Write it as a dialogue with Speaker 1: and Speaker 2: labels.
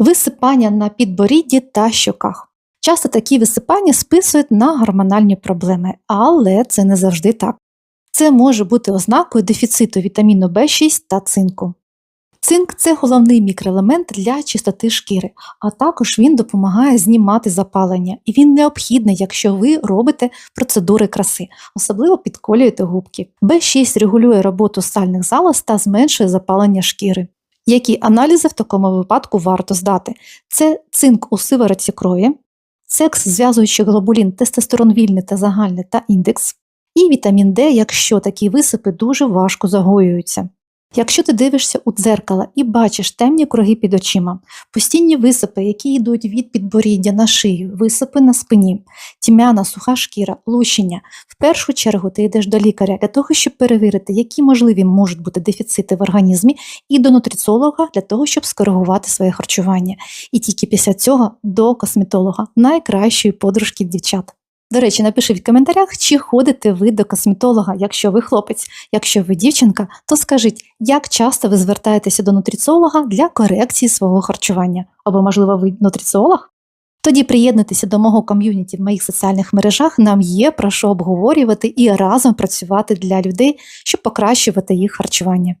Speaker 1: висипання на підборідді та щоках. Часто такі висипання списують на гормональні проблеми, але це не завжди так. Це може бути ознакою дефіциту вітаміну В6 та цинку. Цинк це головний мікроелемент для чистоти шкіри, а також він допомагає знімати запалення, і він необхідний, якщо ви робите процедури краси, особливо підколюєте губки. В6 регулює роботу сальних залоз та зменшує запалення шкіри. Які аналізи в такому випадку варто здати? Це цинк у сиворотці крові, секс зв'язуючий глобулін, тестостерон вільний та загальний та індекс, і вітамін Д, якщо такі висипи дуже важко загоюються. Якщо ти дивишся у дзеркало і бачиш темні круги під очима, постійні висипи, які йдуть від підборіддя на шию, висипи на спині, тьмяна, суха шкіра, лущення, в першу чергу ти йдеш до лікаря для того, щоб перевірити, які можливі можуть бути дефіцити в організмі, і до нутриціолога для того, щоб скоригувати своє харчування. І тільки після цього до косметолога, найкращої подружки дівчат. До речі, напишіть в коментарях, чи ходите ви до косметолога, якщо ви хлопець. Якщо ви дівчинка, то скажіть, як часто ви звертаєтеся до нутриціолога для корекції свого харчування? Або, можливо, ви нутриціолог? Тоді приєднуйтеся до мого ком'юніті в моїх соціальних мережах. Нам є про що обговорювати і разом працювати для людей, щоб покращувати їх харчування.